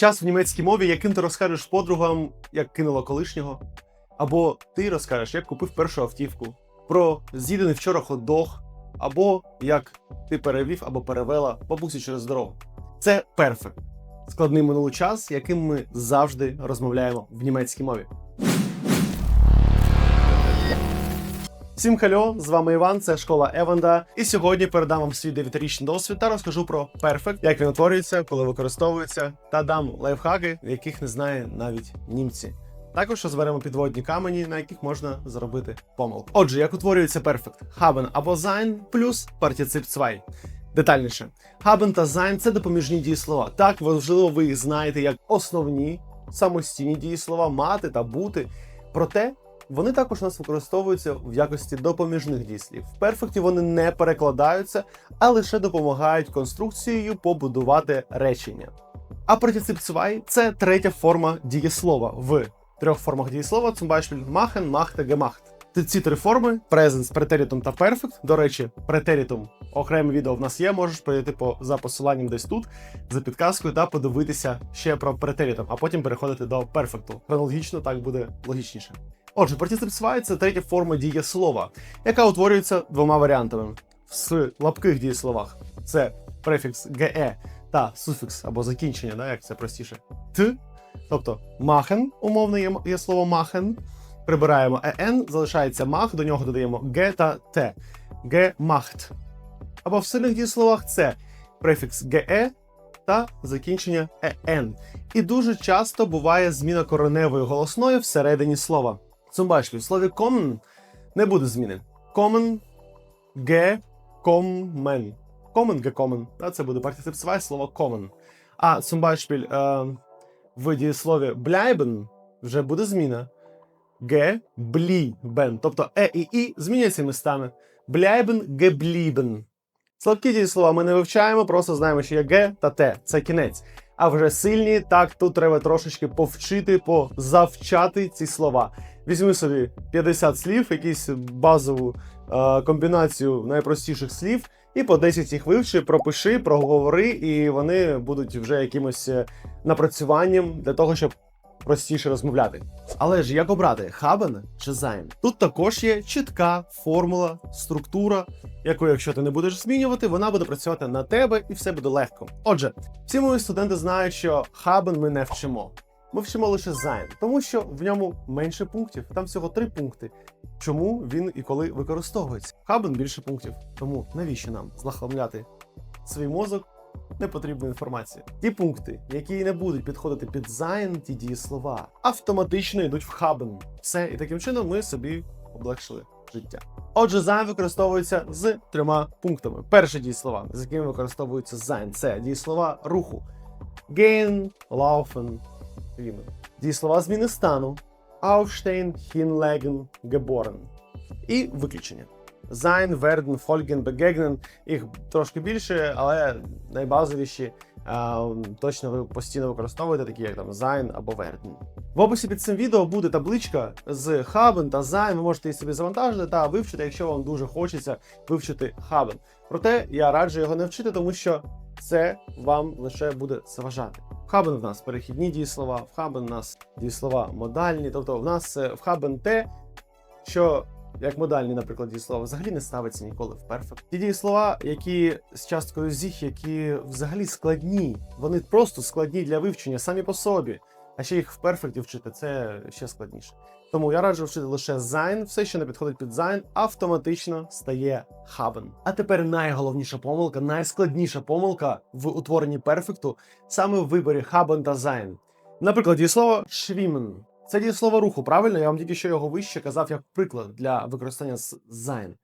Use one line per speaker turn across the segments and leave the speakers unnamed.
Час в німецькій мові, яким ти розкажеш подругам, як кинула колишнього, або ти розкажеш, як купив першу автівку, про з'їдений вчора хот-дог, або як ти перевів або перевела бабусю через дорогу. Це перфект. Складний минулий час, яким ми завжди розмовляємо в німецькій мові. Всім хальо, з вами Іван, це школа Еванда. І сьогодні передам вам свій 9-річний досвід та розкажу про перфект, як він утворюється, коли використовується, та дам лайфхаки, яких не знає навіть німці. Також розберемо підводні камені, на яких можна зробити помилку. Отже, як утворюється перфект? Haben або sein плюс партицип 2. Детальніше, haben та sein – це допоміжні дієслова. Так, можливо, ви їх знаєте як основні самостійні дієслова мати та бути. Проте вони також у нас використовуються в якості допоміжних дієслів. В перфекті вони не перекладаються, а лише допомагають конструкцією побудувати речення. А партицип 2 – це третя форма дієслова в трьох формах дієслова zum Beispiel machen, machte, gemacht. Ці- три форми present, претерітум та perfect. До речі, претерітум окреме відео в нас є. Можеш перейти по за посиланням десь тут за підказкою та подивитися ще про претерітум, а потім переходити до перфекту. Хронологічно так буде логічніше. Отже, 2 – це третя форма дієслова, яка утворюється двома варіантами. В лапких дієсловах це префікс ge та суфікс або закінчення, да, як це простіше. Т. Тобто machen, умовно є, є слово machen. Прибираємо en, залишається мах, до нього додаємо г та т. Gemacht. Або в сильних дієсловах це префікс ge та закінчення en. І дуже часто буває зміна кореневої голосної всередині слова. Zum Beispiel, в слові kommen не буде зміни. Kommen, gekommen. Kommen, gekommen. Да, це буде партицип 2 слово kommen. А zum Beispiel, е, в дієслові bleiben вже буде зміна. Geblieben. Тобто е і і зміняться містами. Bleiben, geblieben. Слабкі дієслова ми не вивчаємо, просто знаємо, що є ге та те. Це кінець. А вже сильні, так тут треба трошечки повчити, позавчати ці слова. Візьми собі 50 слів, якусь базову е, комбінацію найпростіших слів, і по 10 їх вивчи, пропиши, проговори, і вони будуть вже якимось е, напрацюванням для того, щоб простіше розмовляти. Але ж як обрати haben чи sein? Тут також є чітка формула, структура, яку, якщо ти не будеш змінювати, вона буде працювати на тебе і все буде легко. Отже, всі мої студенти знають, що haben ми не вчимо. Ми вчимо лише sein, тому що в ньому менше пунктів. Там всього три пункти. Чому він і коли використовується? Haben більше пунктів. Тому навіщо нам злахомляти свій мозок непотрібну інформацію? Ті пункти, які не будуть підходити під sein, ті дієслова, автоматично йдуть в haben. Все, і таким чином ми собі облегшили життя. Отже, sein використовується з трьома пунктами. Перше дієслова, з якими використовується sein, це дієслова руху. Gehen, laufen, Рівно. Дієслова зміни стану. Aufstehen, hinlegen, geboren. І виключення. Sein, werden, folgen, begegnen. Їх трошки більше, але найбазовіші а, точно ви постійно використовуєте, такі як там sein або werden. В описі під цим відео буде табличка з haben та sein. Ви можете її собі завантажити та вивчити, якщо вам дуже хочеться вивчити haben. Проте я раджу його не вчити, тому що це вам лише буде заважати. Хабен в нас перехідні дієслова, в Хабен в нас дієслова модальні. Тобто в нас е, в Хабен те, що як модальні, наприклад, дієслова, взагалі не ставиться ніколи в перфект. Ті дієслова, які з часткою зіх, які взагалі складні, вони просто складні для вивчення самі по собі. А ще їх в перфекті вчити це ще складніше. Тому я раджу вчити лише sein, все, що не підходить під sein, автоматично стає haben. А тепер найголовніша помилка, найскладніша помилка в утворенні перфекту саме в виборі haben та sein. Наприклад, дієслово schwimmen. Це дієслово руху, правильно? Я вам тільки що його вище казав як приклад для використання з sein.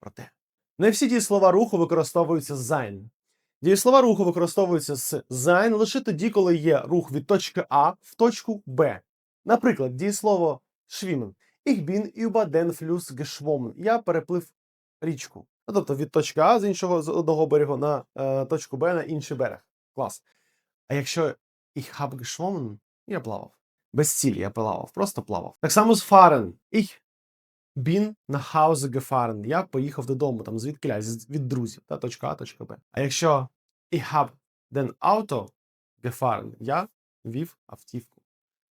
Проте, не всі дієслова руху використовуються з sein. Дієслова руху використовуються з sein лише тоді, коли є рух від точки А в точку Б. Наприклад, дієслово schwimmen. Ich bin über den Fluss geschwommen. Я переплив річку. Ну, тобто від точки А з іншого з одного берегу на е, точку Б на інший берег. Клас. А якщо ich habe geschwommen, я плавав. Без цілі я плавав, просто плавав. Так само з fahren. Ich bin nach Hause gefahren. Я поїхав додому, там звідки від друзів, та точка А, точка Б. А якщо ich habe den Auto gefahren, я Вів автівку.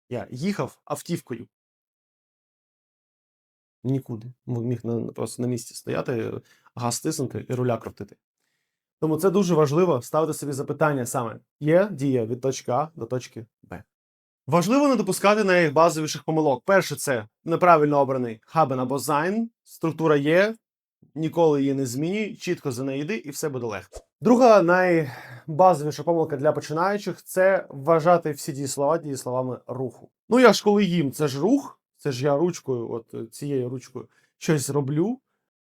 Я їхав автівкою. Нікуди. Міг на, просто на місці стояти, газ стиснути і руля крутити. Тому це дуже важливо ставити собі запитання саме: є дія від точки А до точки Б. Важливо не допускати найбазовіших помилок. Перше, це неправильно обраний хабен або зайн. Структура є, ніколи її не змінюй, чітко за неї йди, і все буде легко. Друга найбазовіша помилка для починаючих це вважати всі дієслова дієсловами руху. Ну я ж коли їм, це ж рух, це ж я ручкою, от е, цією ручкою щось роблю.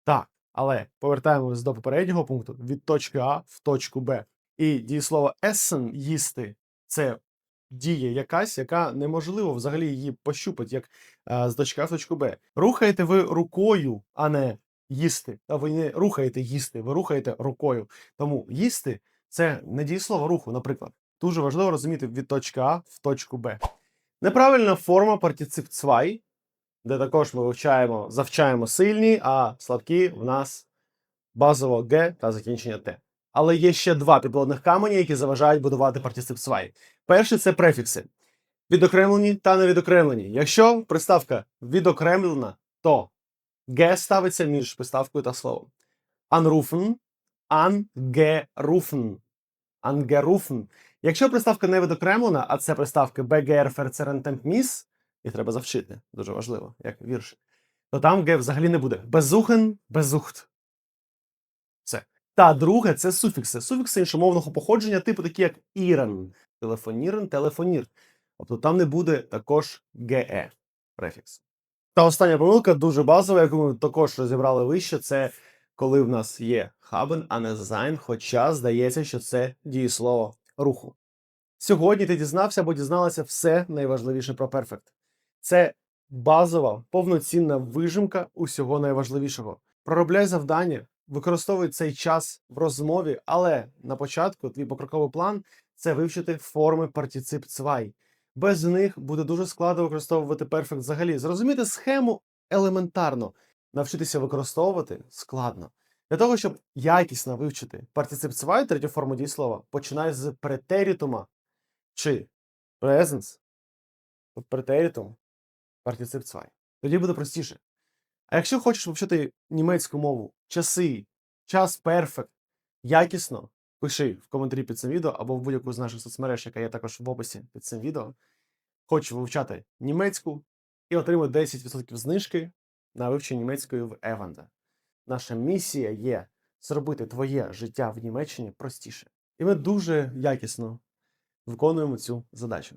Так, але повертаємось до попереднього пункту від точки А в точку Б. І дієслово essen їсти це дія якась, яка неможливо взагалі її пощупати, як е, з точки А в точку Б. Рухаєте ви рукою, а не їсти. А ви не рухаєте їсти, ви рухаєте рукою. Тому їсти це не дієслово руху, наприклад. Дуже важливо розуміти від точки А в точку Б. Неправильна форма партицип цвай, де також ми вивчаємо, завчаємо сильні, а слабкі в нас базово Г та закінчення Т. Але є ще два підводних камені, які заважають будувати партицип цвай. Перший це префікси. Відокремлені та невідокремлені. Якщо приставка відокремлена, то Г ставиться між приставкою та словом. Anrufen, angerufen, angerufen. Якщо приставка не відокремлена, а це приставки Verzeren, і треба завчити, дуже важливо, як вірш, то там Г взагалі не буде. Безухен, безухт. Та друге це суфікси. Суфікси іншомовного походження, типу такі як ірен, телефонірен, телефонір. Тобто там не буде також ге префікс. Та остання помилка дуже базова, яку ми також розібрали вище, це коли в нас є хабен, а не зайн, хоча здається, що це дієслово руху. Сьогодні ти дізнався або дізналася все найважливіше про перфект. Це базова, повноцінна вижимка усього найважливішого. Проробляй завдання, використовуй цей час в розмові, але на початку твій покроковий план це вивчити форми партицип цвай. Без них буде дуже складно використовувати перфект взагалі. Зрозуміти схему елементарно, навчитися використовувати складно. Для того, щоб якісно вивчити партицип цвай, третю форму дієслова, починай з претерітума чи presence, претерітум, партицип цвай. Тоді буде простіше. А якщо хочеш вивчити німецьку мову, часи, час перфект, якісно, пиши в коментарі під цим відео або в будь-яку з наших соцмереж, яка є також в описі під цим відео. Хочеш вивчати німецьку і отримуй 10% знижки на вивчення німецької в Еванда. Наша місія є зробити твоє життя в Німеччині простіше. І ми дуже якісно виконуємо цю задачу.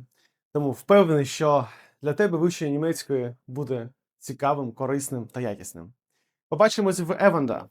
Тому впевнений, що для тебе вивчення німецької буде цікавим, корисним та якісним. Побачимось в Еванда.